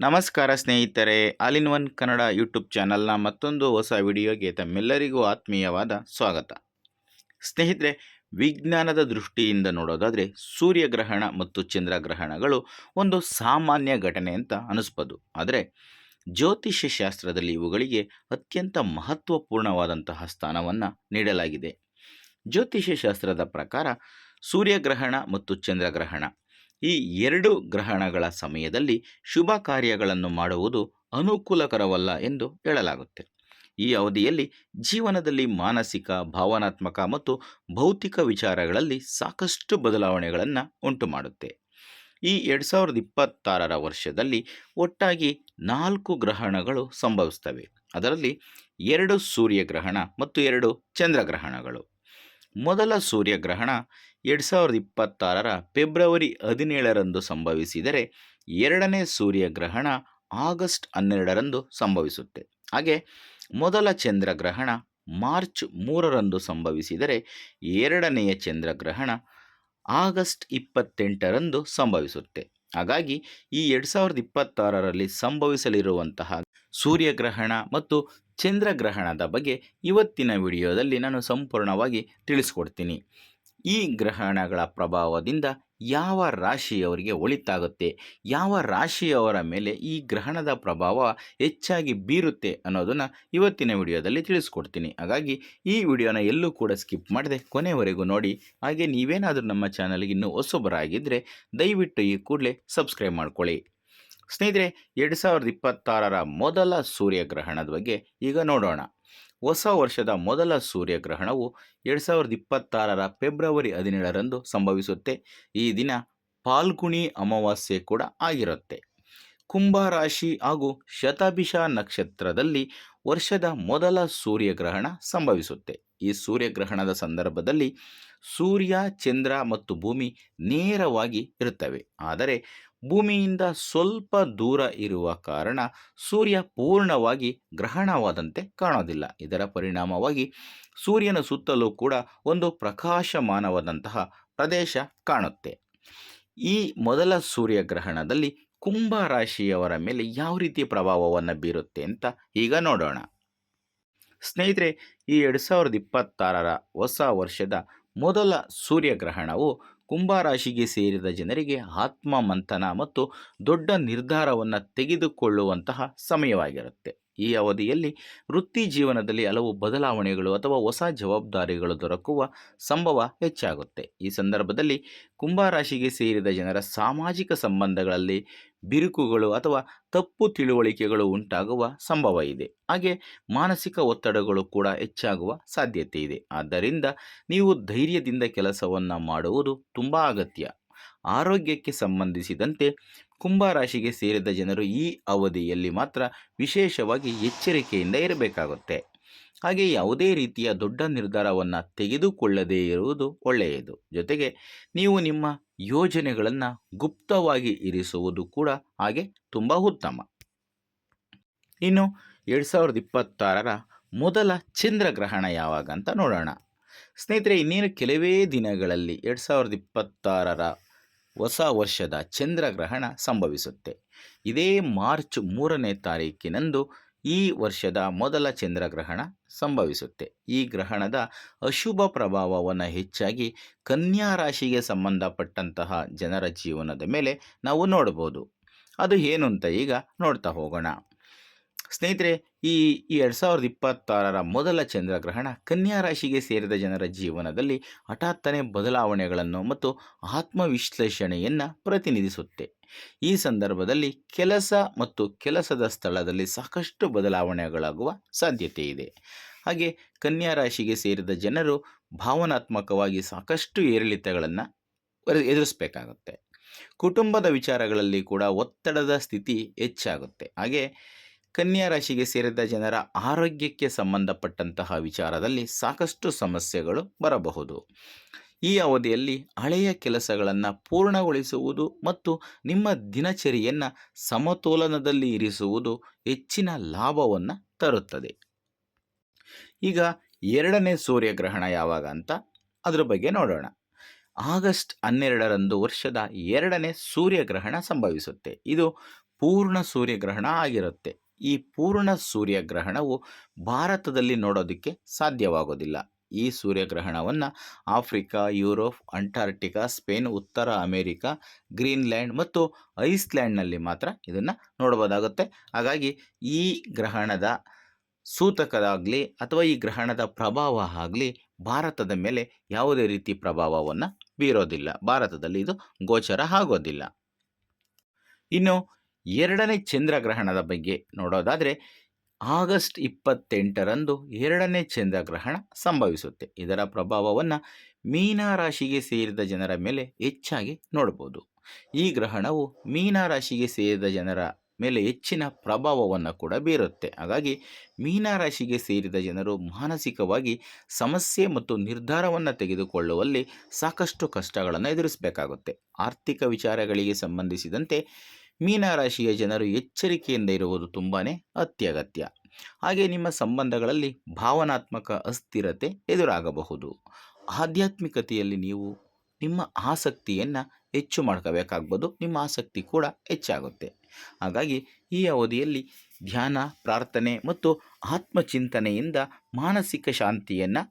ನಮಸ್ಕಾರ ಸ್ನೇಹಿತರೆ, all in one Kannada YouTube ಚಾನಲ್ನ ಮತ್ತೊಂದು ಹೊಸ ವಿಡಿಯೋಗೆ ತಮ್ಮೆಲ್ಲರಿಗೂ ಆತ್ಮೀಯವಾದ ಸ್ವಾಗತ. ಸ್ನೇಹಿತರೆ, ವಿಜ್ಞಾನದ ದೃಷ್ಟಿಯಿಂದ ನೋಡೋದಾದರೆ ಸೂರ್ಯಗ್ರಹಣ ಮತ್ತು ಚಂದ್ರಗ್ರಹಣಗಳು ಒಂದು ಸಾಮಾನ್ಯ ಘಟನೆ ಅಂತ ಅನಿಸ್ಬೋದು. ಆದರೆ ಜ್ಯೋತಿಷ್ಯ ಶಾಸ್ತ್ರದಲ್ಲಿ ಇವುಗಳಿಗೆ ಅತ್ಯಂತ ಮಹತ್ವಪೂರ್ಣವಾದಂತಹ ಸ್ಥಾನವನ್ನು ನೀಡಲಾಗಿದೆ. ಜ್ಯೋತಿಷ್ಯ ಶಾಸ್ತ್ರದ ಪ್ರಕಾರ ಸೂರ್ಯಗ್ರಹಣ ಮತ್ತು ಚಂದ್ರಗ್ರಹಣ ಈ ಎರಡು ಗ್ರಹಣಗಳ ಸಮಯದಲ್ಲಿ ಶುಭ ಕಾರ್ಯಗಳನ್ನು ಮಾಡುವುದು ಅನುಕೂಲಕರವಲ್ಲ ಎಂದು ಹೇಳಲಾಗುತ್ತೆ. ಈ ಅವಧಿಯಲ್ಲಿ ಜೀವನದಲ್ಲಿ ಮಾನಸಿಕ, ಭಾವನಾತ್ಮಕ ಮತ್ತು ಭೌತಿಕ ವಿಚಾರಗಳಲ್ಲಿ ಸಾಕಷ್ಟು ಬದಲಾವಣೆಗಳನ್ನು ಉಂಟು ಮಾಡುತ್ತೆ ಈ ಎರಡು ಸಾವಿರದ ಇಪ್ಪತ್ತಾರರ ವರ್ಷದಲ್ಲಿ ಒಟ್ಟಾಗಿ ನಾಲ್ಕು ಗ್ರಹಣಗಳು ಸಂಭವಿಸ್ತವೆ ಅದರಲ್ಲಿ ಎರಡು ಸೂರ್ಯಗ್ರಹಣ ಮತ್ತು ಎರಡು ಚಂದ್ರಗ್ರಹಣಗಳು. ಮೊದಲ ಸೂರ್ಯಗ್ರಹಣ ಎರಡು ಸಾವಿರದ ಇಪ್ಪತ್ತಾರರ ಫೆಬ್ರವರಿ ಹದಿನೇಳರಂದು ಸಂಭವಿಸಿದರೆ ಎರಡನೇ ಸೂರ್ಯಗ್ರಹಣ ಆಗಸ್ಟ್ ಹನ್ನೆರಡರಂದು ಸಂಭವಿಸುತ್ತೆ. ಹಾಗೆ ಮೊದಲ ಚಂದ್ರಗ್ರಹಣ ಮಾರ್ಚ್ ಮೂರರಂದು ಸಂಭವಿಸಿದರೆ ಎರಡನೆಯ ಚಂದ್ರಗ್ರಹಣ ಆಗಸ್ಟ್ ಇಪ್ಪತ್ತೆಂಟರಂದು ಸಂಭವಿಸುತ್ತೆ. ಹಾಗಾಗಿ ಈ ಎರಡು ಸಾವಿರದ ಇಪ್ಪತ್ತಾರರಲ್ಲಿ ಸಂಭವಿಸಲಿರುವಂತಹ ಸೂರ್ಯಗ್ರಹಣ ಮತ್ತು ಚಂದ್ರಗ್ರಹಣದ ಬಗ್ಗೆ ಇವತ್ತಿನ ವಿಡಿಯೋದಲ್ಲಿ ನಾನು ಸಂಪೂರ್ಣವಾಗಿ ತಿಳಿಸ್ಕೊಡ್ತೀನಿ. ಈ ಗ್ರಹಣಗಳ ಪ್ರಭಾವದಿಂದ ಯಾವ ರಾಶಿಯವರಿಗೆ ಒಳಿತಾಗುತ್ತೆ, ಯಾವ ರಾಶಿಯವರ ಮೇಲೆ ಈ ಗ್ರಹಣದ ಪ್ರಭಾವ ಹೆಚ್ಚಾಗಿ ಬೀರುತ್ತೆ ಅನ್ನೋದನ್ನು ಇವತ್ತಿನ ವಿಡಿಯೋದಲ್ಲಿ ತಿಳಿಸ್ಕೊಡ್ತೀನಿ. ಹಾಗಾಗಿ ಈ ವಿಡಿಯೋನ ಎಲ್ಲೂ ಕೂಡ ಸ್ಕಿಪ್ ಮಾಡದೆ ಕೊನೆವರೆಗೂ ನೋಡಿ. ಹಾಗೆ ನೀವೇನಾದರೂ ನಮ್ಮ ಚಾನಲ್ಗೆ ಇನ್ನೂ ಹೊಸಬರಾಗಿದ್ದರೆ ದಯವಿಟ್ಟು ಈ ಕೂಡಲೇ ಸಬ್ಸ್ಕ್ರೈಬ್ ಮಾಡ್ಕೊಳ್ಳಿ. ಸ್ನೇಹಿತರೆ, ಎರಡು ಸಾವಿರದ ಇಪ್ಪತ್ತಾರರ ಮೊದಲ ಸೂರ್ಯಗ್ರಹಣದ ಬಗ್ಗೆ ಈಗ ನೋಡೋಣ. ಹೊಸ ವರ್ಷದ ಮೊದಲ ಸೂರ್ಯಗ್ರಹಣವು ಎರಡು ಸಾವಿರದ ಇಪ್ಪತ್ತಾರರ ಫೆಬ್ರವರಿ ಹದಿನೇಳರಂದು ಸಂಭವಿಸುತ್ತೆ. ಈ ದಿನ ಪಾಲ್ಗುಣಿ ಅಮಾವಾಸ್ಯೆ ಕೂಡ ಆಗಿರುತ್ತೆ. ಕುಂಭ ರಾಶಿ ಹಾಗೂ ಶತಭಿಷ ನಕ್ಷತ್ರದಲ್ಲಿ ವರ್ಷದ ಮೊದಲ ಸೂರ್ಯಗ್ರಹಣ ಸಂಭವಿಸುತ್ತೆ. ಈ ಸೂರ್ಯಗ್ರಹಣದ ಸಂದರ್ಭದಲ್ಲಿ ಸೂರ್ಯ, ಚಂದ್ರ ಮತ್ತು ಭೂಮಿ ನೇರವಾಗಿ ಇರುತ್ತವೆ. ಆದರೆ ಭೂಮಿಯಿಂದ ಸ್ವಲ್ಪ ದೂರ ಇರುವ ಕಾರಣ ಸೂರ್ಯ ಪೂರ್ಣವಾಗಿ ಗ್ರಹಣವಾದಂತೆ ಕಾಣೋದಿಲ್ಲ. ಇದರ ಪರಿಣಾಮವಾಗಿ ಸೂರ್ಯನ ಸುತ್ತಲೂ ಕೂಡ ಒಂದು ಪ್ರಕಾಶಮಾನವಾದಂತಹ ಪ್ರದೇಶ ಕಾಣುತ್ತೆ. ಈ ಮೊದಲ ಸೂರ್ಯಗ್ರಹಣದಲ್ಲಿ ಕುಂಭ ರಾಶಿಯವರ ಮೇಲೆ ಯಾವ ರೀತಿ ಪ್ರಭಾವವನ್ನು ಬೀರುತ್ತೆ ಅಂತ ಈಗ ನೋಡೋಣ. ಸ್ನೇಹಿತರೆ, ಈ ಎರಡು ಸಾವಿರದ ಇಪ್ಪತ್ತಾರರ ಹೊಸ ವರ್ಷದ ಮೊದಲ ಸೂರ್ಯಗ್ರಹಣವು ಕುಂಭರಾಶಿಗೆ ಸೇರಿದ ಜನರಿಗೆ ಆತ್ಮ ಮಂಥನ ಮತ್ತು ದೊಡ್ಡ ನಿರ್ಧಾರವನ್ನು ತೆಗೆದುಕೊಳ್ಳುವಂತಹ ಸಮಯವಾಗಿರುತ್ತೆ. ಈ ಅವಧಿಯಲ್ಲಿ ವೃತ್ತಿ ಜೀವನದಲ್ಲಿ ಹಲವು ಬದಲಾವಣೆಗಳು ಅಥವಾ ಹೊಸ ಜವಾಬ್ದಾರಿಗಳು ದೊರಕುವ ಸಂಭವ ಹೆಚ್ಚಾಗುತ್ತೆ. ಈ ಸಂದರ್ಭದಲ್ಲಿ ಕುಂಭರಾಶಿಗೆ ಸೇರಿದ ಜನರ ಸಾಮಾಜಿಕ ಸಂಬಂಧಗಳಲ್ಲಿ ಬಿರುಕುಗಳು ಅಥವಾ ತಪ್ಪು ತಿಳುವಳಿಕೆಗಳು ಉಂಟಾಗುವ ಸಂಭವ ಇದೆ. ಹಾಗೆ ಮಾನಸಿಕ ಒತ್ತಡಗಳು ಕೂಡ ಹೆಚ್ಚಾಗುವ ಸಾಧ್ಯತೆ ಇದೆ. ಆದ್ದರಿಂದ ನೀವು ಧೈರ್ಯದಿಂದ ಕೆಲಸವನ್ನು ಮಾಡುವುದು ತುಂಬ ಅಗತ್ಯ. ಆರೋಗ್ಯಕ್ಕೆ ಸಂಬಂಧಿಸಿದಂತೆ ಕುಂಭರಾಶಿಗೆ ಸೇರಿದ ಜನರು ಈ ಅವಧಿಯಲ್ಲಿ ಮಾತ್ರ ವಿಶೇಷವಾಗಿ ಎಚ್ಚರಿಕೆಯಿಂದ ಇರಬೇಕಾಗುತ್ತೆ. ಹಾಗೆ ಯಾವುದೇ ರೀತಿಯ ದೊಡ್ಡ ನಿರ್ಧಾರವನ್ನು ತೆಗೆದುಕೊಳ್ಳದೇ ಇರುವುದು ಒಳ್ಳೆಯದು. ಜೊತೆಗೆ ನೀವು ನಿಮ್ಮ ಯೋಜನೆಗಳನ್ನು ಗುಪ್ತವಾಗಿ ಇರಿಸುವುದು ಕೂಡ ಹಾಗೆ ತುಂಬ ಉತ್ತಮ. ಇನ್ನು ಎರಡು ಸಾವಿರದ ಇಪ್ಪತ್ತಾರರ ಮೊದಲ ಚಂದ್ರಗ್ರಹಣ ಯಾವಾಗ ಅಂತ ನೋಡೋಣ. ಸ್ನೇಹಿತರೆ, ಇನ್ನೇನು ಕೆಲವೇ ದಿನಗಳಲ್ಲಿ ಎರಡು ಸಾವಿರದ ಇಪ್ಪತ್ತಾರರ ಹೊಸ ವರ್ಷದ ಚಂದ್ರಗ್ರಹಣ ಸಂಭವಿಸುತ್ತೆ. ಇದೇ ಮಾರ್ಚ್ ಮೂರನೇ ತಾರೀಕಿನಂದು ಈ ವರ್ಷದ ಮೊದಲ ಚಂದ್ರಗ್ರಹಣ ಸಂಭವಿಸುತ್ತೆ. ಈ ಗ್ರಹಣದ ಅಶುಭ ಪ್ರಭಾವವನ್ನು ಹೆಚ್ಚಾಗಿ ಕನ್ಯಾ ರಾಶಿಗೆ ಸಂಬಂಧಪಟ್ಟಂತಹ ಜನರ ಜೀವನದ ಮೇಲೆ ನಾವು ನೋಡ್ಬೋದು. ಅದು ಏನು ಅಂತ ಈಗ ನೋಡ್ತಾ ಹೋಗೋಣ. ಸ್ನೇಹಿತರೆ, ಈ ಎರಡು ಸಾವಿರದ ಇಪ್ಪತ್ತಾರರ ಮೊದಲ ಚಂದ್ರಗ್ರಹಣ ಕನ್ಯಾ ರಾಶಿಗೆ ಸೇರಿದ ಜನರ ಜೀವನದಲ್ಲಿ ಹಠಾತ್ತನೆ ಬದಲಾವಣೆಗಳನ್ನು ಮತ್ತು ಆತ್ಮವಿಶ್ಲೇಷಣೆಯನ್ನು ಪ್ರತಿನಿಧಿಸುತ್ತೆ. ಈ ಸಂದರ್ಭದಲ್ಲಿ ಕೆಲಸ ಮತ್ತು ಕೆಲಸದ ಸ್ಥಳದಲ್ಲಿ ಸಾಕಷ್ಟು ಬದಲಾವಣೆಗಳಾಗುವ ಸಾಧ್ಯತೆ ಇದೆ. ಹಾಗೆ ಕನ್ಯಾ ರಾಶಿಗೆ ಸೇರಿದ ಜನರು ಭಾವನಾತ್ಮಕವಾಗಿ ಸಾಕಷ್ಟು ಏರಿಳಿತಗಳನ್ನು ಎದುರಿಸಬೇಕಾಗುತ್ತೆ. ಕುಟುಂಬದ ವಿಚಾರಗಳಲ್ಲಿ ಕೂಡ ಒತ್ತಡದ ಸ್ಥಿತಿ ಹೆಚ್ಚಾಗುತ್ತೆ. ಹಾಗೆ ಕನ್ಯಾ ರಾಶಿಗೆ ಸೇರಿದ ಜನರ ಆರೋಗ್ಯಕ್ಕೆ ಸಂಬಂಧಪಟ್ಟಂತಹ ವಿಚಾರದಲ್ಲಿ ಸಾಕಷ್ಟು ಸಮಸ್ಯೆಗಳು ಬರಬಹುದು. ಈ ಅವಧಿಯಲ್ಲಿ ಹಳೆಯ ಕೆಲಸಗಳನ್ನು ಪೂರ್ಣಗೊಳಿಸುವುದು ಮತ್ತು ನಿಮ್ಮ ದಿನಚರಿಯನ್ನು ಸಮತೋಲನದಲ್ಲಿ ಇರಿಸುವುದು ಹೆಚ್ಚಿನ ಲಾಭವನ್ನು ತರುತ್ತದೆ. ಈಗ ಎರಡನೇ ಸೂರ್ಯಗ್ರಹಣ ಯಾವಾಗ ಅಂತ ಅದರ ಬಗ್ಗೆ ನೋಡೋಣ. ಆಗಸ್ಟ್ ಹನ್ನೆರಡರಂದು ವರ್ಷದ ಎರಡನೇ ಸೂರ್ಯಗ್ರಹಣ ಸಂಭವಿಸುತ್ತೆ. ಇದು ಪೂರ್ಣ ಸೂರ್ಯಗ್ರಹಣ ಆಗಿರುತ್ತೆ. ಈ ಪೂರ್ಣ ಸೂರ್ಯಗ್ರಹಣವು ಭಾರತದಲ್ಲಿ ನೋಡೋದಕ್ಕೆ ಸಾಧ್ಯವಾಗೋದಿಲ್ಲ. ಈ ಸೂರ್ಯಗ್ರಹಣವನ್ನು ಆಫ್ರಿಕಾ, ಯುರೋಪ್ ಅಂಟಾರ್ಟಿಕಾ ಸ್ಪೇನ್, ಉತ್ತರ ಅಮೇರಿಕಾ, ಗ್ರೀನ್ಲ್ಯಾಂಡ್ ಮತ್ತು ಐಸ್ಲ್ಯಾಂಡ್ನಲ್ಲಿ ಮಾತ್ರ ಇದನ್ನು ನೋಡಬಹುದಾಗುತ್ತೆ ಹಾಗಾಗಿ ಈ ಗ್ರಹಣದ ಸೂತಕದಾಗಲಿ ಅಥವಾ ಈ ಗ್ರಹಣದ ಪ್ರಭಾವ ಆಗಲಿ ಭಾರತದ ಮೇಲೆ ಯಾವುದೇ ರೀತಿ ಪ್ರಭಾವವನ್ನು ಬೀರೋದಿಲ್ಲ. ಭಾರತದಲ್ಲಿ ಇದು ಗೋಚರ ಆಗೋದಿಲ್ಲ. ಇನ್ನು ಎರಡನೇ ಚಂದ್ರಗ್ರಹಣದ ಬಗ್ಗೆ ನೋಡೋದಾದರೆ ಆಗಸ್ಟ್ ಇಪ್ಪತ್ತೆಂಟರಂದು ಎರಡನೇ ಚಂದ್ರಗ್ರಹಣ ಸಂಭವಿಸುತ್ತೆ. ಇದರ ಪ್ರಭಾವವನ್ನು ಮೀನ ರಾಶಿಗೆ ಸೇರಿದ ಜನರ ಮೇಲೆ ಹೆಚ್ಚಾಗಿ ನೋಡ್ಬೋದು. ಈ ಗ್ರಹಣವು ಮೀನ ರಾಶಿಗೆ ಸೇರಿದ ಜನರ ಮೇಲೆ ಹೆಚ್ಚಿನ ಪ್ರಭಾವವನ್ನು ಕೂಡ ಬೀರುತ್ತೆ. ಹಾಗಾಗಿ ಮೀನ ರಾಶಿಗೆ ಸೇರಿದ ಜನರು ಮಾನಸಿಕವಾಗಿ ಸಮಸ್ಯೆ ಮತ್ತು ನಿರ್ಧಾರವನ್ನು ತೆಗೆದುಕೊಳ್ಳುವಲ್ಲಿ ಸಾಕಷ್ಟು ಕಷ್ಟಗಳನ್ನು ಎದುರಿಸಬೇಕಾಗುತ್ತೆ. ಆರ್ಥಿಕ ವಿಚಾರಗಳಿಗೆ ಸಂಬಂಧಿಸಿದಂತೆ ಮೀನರಾಶಿಯ ಜನರು ಎಚ್ಚರಿಕೆಯಿಂದ ಇರುವುದು ತುಂಬಾ ಅತ್ಯಗತ್ಯ. ಹಾಗೆ ನಿಮ್ಮ ಸಂಬಂಧಗಳಲ್ಲಿ ಭಾವನಾತ್ಮಕ ಅಸ್ಥಿರತೆ ಎದುರಾಗಬಹುದು. ಆಧ್ಯಾತ್ಮಿಕತೆಯಲ್ಲಿ ನೀವು ನಿಮ್ಮ ಆಸಕ್ತಿಯನ್ನು ಹೆಚ್ಚು ಮಾಡ್ಕೋಬೇಕಾಗ್ಬೋದು. ನಿಮ್ಮ ಆಸಕ್ತಿ ಕೂಡ ಹೆಚ್ಚಾಗುತ್ತೆ. ಹಾಗಾಗಿ ಈ ಅವಧಿಯಲ್ಲಿ ಧ್ಯಾನ, ಪ್ರಾರ್ಥನೆ ಮತ್ತು ಆತ್ಮಚಿಂತನೆಯಿಂದ ಮಾನಸಿಕ ಶಾಂತಿಯನ್ನು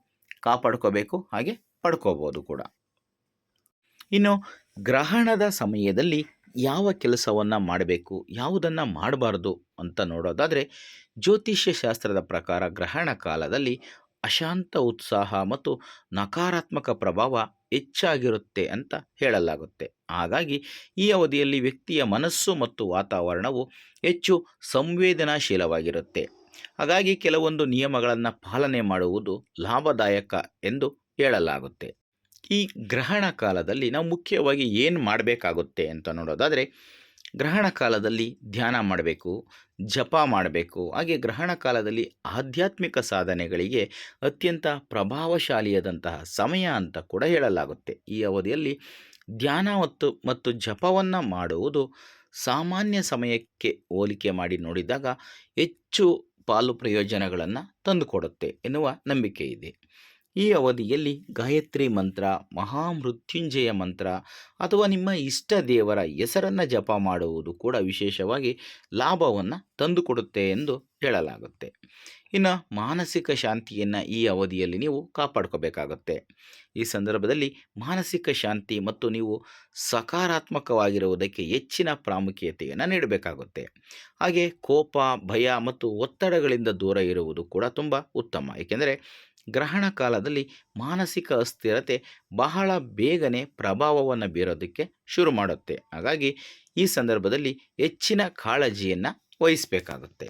ಕಾಪಾಡ್ಕೋಬೇಕು, ಹಾಗೆ ಪಡ್ಕೋಬೋದು ಕೂಡ. ಇನ್ನು ಗ್ರಹಣದ ಸಮಯದಲ್ಲಿ ಯಾವ ಕೆಲಸವನ್ನು ಮಾಡಬೇಕು, ಯಾವುದನ್ನು ಮಾಡಬಾರ್ದು ಅಂತ ನೋಡೋದಾದರೆ ಜ್ಯೋತಿಷ್ಯ ಶಾಸ್ತ್ರದ ಪ್ರಕಾರ ಗ್ರಹಣ ಕಾಲದಲ್ಲಿ ಅಶಾಂತ ಉತ್ಸಾಹ ಮತ್ತು ನಕಾರಾತ್ಮಕ ಪ್ರಭಾವ ಹೆಚ್ಚಾಗಿರುತ್ತೆ ಅಂತ ಹೇಳಲಾಗುತ್ತೆ. ಹಾಗಾಗಿ ಈ ಅವಧಿಯಲ್ಲಿ ವ್ಯಕ್ತಿಯ ಮನಸ್ಸು ಮತ್ತು ವಾತಾವರಣವು ಹೆಚ್ಚು ಸಂವೇದನಾಶೀಲವಾಗಿರುತ್ತೆ. ಹಾಗಾಗಿ ಕೆಲವೊಂದು ನಿಯಮಗಳನ್ನು ಪಾಲನೆ ಮಾಡುವುದು ಲಾಭದಾಯಕ ಎಂದು ಹೇಳಲಾಗುತ್ತೆ. ಈ ಗ್ರಹಣ ಕಾಲದಲ್ಲಿ ನಾವು ಮುಖ್ಯವಾಗಿ ಏನು ಮಾಡಬೇಕಾಗುತ್ತೆ ಅಂತ ನೋಡೋದಾದರೆ ಗ್ರಹಣ ಕಾಲದಲ್ಲಿ ಧ್ಯಾನ ಮಾಡಬೇಕು, ಜಪ ಮಾಡಬೇಕು. ಹಾಗೆ ಗ್ರಹಣ ಕಾಲದಲ್ಲಿ ಆಧ್ಯಾತ್ಮಿಕ ಸಾಧನೆಗಳಿಗೆ ಅತ್ಯಂತ ಪ್ರಭಾವಶಾಲಿಯಾದಂತಹ ಸಮಯ ಅಂತ ಕೂಡ ಹೇಳಲಾಗುತ್ತೆ. ಈ ಅವಧಿಯಲ್ಲಿ ಧ್ಯಾನ ಮತ್ತು ಮತ್ತು ಜಪವನ್ನು ಮಾಡುವುದು ಸಾಮಾನ್ಯ ಸಮಯಕ್ಕೆ ಹೋಲಿಕೆ ಮಾಡಿ ನೋಡಿದಾಗ ಹೆಚ್ಚು ಪಾಲು ಪ್ರಯೋಜನಗಳನ್ನು ತಂದುಕೊಡುತ್ತೆ ಎನ್ನುವ ನಂಬಿಕೆ ಇದೆ. ಈ ಅವಧಿಯಲ್ಲಿ ಗಾಯತ್ರಿ ಮಂತ್ರ, ಮಹಾಮೃತ್ಯುಂಜಯ ಮಂತ್ರ ಅಥವಾ ನಿಮ್ಮ ಇಷ್ಟ ದೇವರ ಹೆಸರನ್ನು ಜಪ ಮಾಡುವುದು ಕೂಡ ವಿಶೇಷವಾಗಿ ಲಾಭವನ್ನು ತಂದುಕೊಡುತ್ತೆ ಎಂದು ಹೇಳಲಾಗುತ್ತೆ. ಇನ್ನು ಮಾನಸಿಕ ಶಾಂತಿಯನ್ನು ಈ ಅವಧಿಯಲ್ಲಿ ನೀವು ಕಾಪಾಡ್ಕೋಬೇಕಾಗುತ್ತೆ. ಈ ಸಂದರ್ಭದಲ್ಲಿ ಮಾನಸಿಕ ಶಾಂತಿ ಮತ್ತು ನೀವು ಸಕಾರಾತ್ಮಕವಾಗಿರುವುದಕ್ಕೆ ಹೆಚ್ಚಿನ ಪ್ರಾಮುಖ್ಯತೆಯನ್ನು ನೀಡಬೇಕಾಗುತ್ತೆ. ಹಾಗೆ ಕೋಪ, ಭಯ ಮತ್ತು ಒತ್ತಡಗಳಿಂದ ದೂರ ಇರುವುದು ಕೂಡ ತುಂಬ ಉತ್ತಮ. ಏಕೆಂದರೆ ಗ್ರಹಣ ಕಾಲದಲ್ಲಿ ಮಾನಸಿಕ ಅಸ್ಥಿರತೆ ಬಹಳ ಬೇಗನೆ ಪ್ರಭಾವವನ್ನು ಬೀರೋದಕ್ಕೆ ಶುರು ಮಾಡುತ್ತೆ. ಹಾಗಾಗಿ ಈ ಸಂದರ್ಭದಲ್ಲಿ ಹೆಚ್ಚಿನ ಕಾಳಜಿಯನ್ನು ವಹಿಸಬೇಕಾಗುತ್ತೆ.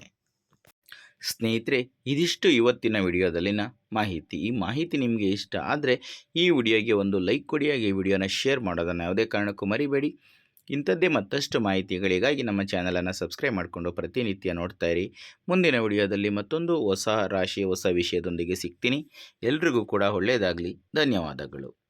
ಸ್ನೇಹಿತರೆ, ಇದಿಷ್ಟು ಇವತ್ತಿನ ವಿಡಿಯೋದಲ್ಲಿನ ಮಾಹಿತಿ. ಈ ಮಾಹಿತಿ ನಿಮಗೆ ಇಷ್ಟ ಆದರೆ ಈ ವಿಡಿಯೋಗೆ ಒಂದು ಲೈಕ್ ಕೊಡಿ, ಹಾಗೆ ಈ ವಿಡಿಯೋನ ಶೇರ್ ಮಾಡೋದನ್ನು ಯಾವುದೇ ಕಾರಣಕ್ಕೂ ಮರಿಬೇಡಿ. ಇಂಥದ್ದೇ ಮತ್ತಷ್ಟು ಮಾಹಿತಿಗಳಿಗಾಗಿ ನಮ್ಮ ಚಾನಲನ್ನು ಸಬ್ಸ್ಕ್ರೈಬ್ ಮಾಡಿಕೊಂಡು ಪ್ರತಿನಿತ್ಯ ನೋಡ್ತಾ ಇರಿ. ಮುಂದಿನ ವಿಡಿಯೋದಲ್ಲಿ ಮತ್ತೊಂದು ಹೊಸ ರಾಶಿ ಹೊಸ ವಿಷಯದೊಂದಿಗೆ ಸಿಗ್ತೀನಿ. ಎಲ್ರಿಗೂ ಕೂಡ ಒಳ್ಳೆಯದಾಗಲಿ. ಧನ್ಯವಾದಗಳು.